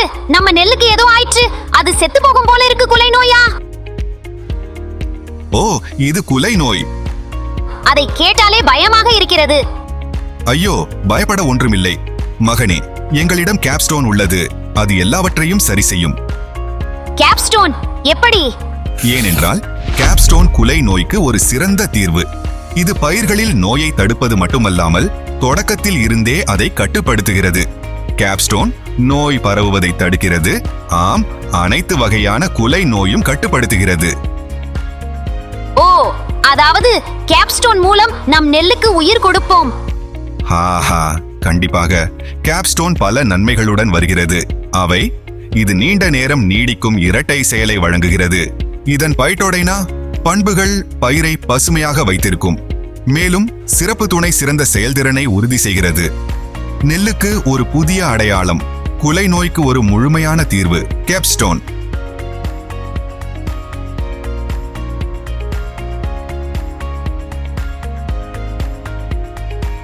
பாரு நம்ம நெல்லுக்கு ஏதோ ஆயிற்று அது செத்து போகும் போல இருக்கு குலை நோயா. ஓ இது குலை நோய். அதை கேட்டாலே பயமாக இருக்கிறது. ஐயோ பயப்பட ஒன்றுமில்லை. மகனே எங்களிடம் கேப்ஸ்டோன் உள்ளது. அது எல்லாவற்றையும் சரி செய்யும். கேப்ஸ்டோன் எப்படி? ஏனென்றால் கேப்ஸ்டோன் குலை நோய்க்கு ஒரு சிறந்த தீர்வு. இது பயிர்களில் நோயை தடுப்பது மட்டுமல்லாமல் தொடக்கத்தில் இருந்தே அதை கட்டுப்படுத்துகிறது. கேப்ஸ்டோன் நோய் பரவுவதை தடுக்கிறது. ஆம் அனைத்து வகையான குலை நோயும் கட்டுப்படுத்துகிறது. ஓ அதாவது கேப்ஸ்டோன் மூலம் நம் நெல்லுக்கு உயிர் கொடுப்போம். ஹாஹா கண்டிப்பாக. கேப்ஸ்டோன் பல நன்மைகளுடன் வருகிறது. அவை இது நீண்ட நேரம் நீடிக்கும் இரட்டை செயலை வழங்குகிறது. இதன் பைட்டோடைனா பண்புகள் பயிரை பசுமையாக வைத்திருக்கும். மேலும் சிறப்பு துணை சிறந்த செயல்திறனை உறுதி செய்கிறது. நெல்லுக்கு ஒரு புதிய அடையாளம். குலை நோய்க்கு ஒரு முழுமையான தீர்வு. கேப்ஸ்டோன்.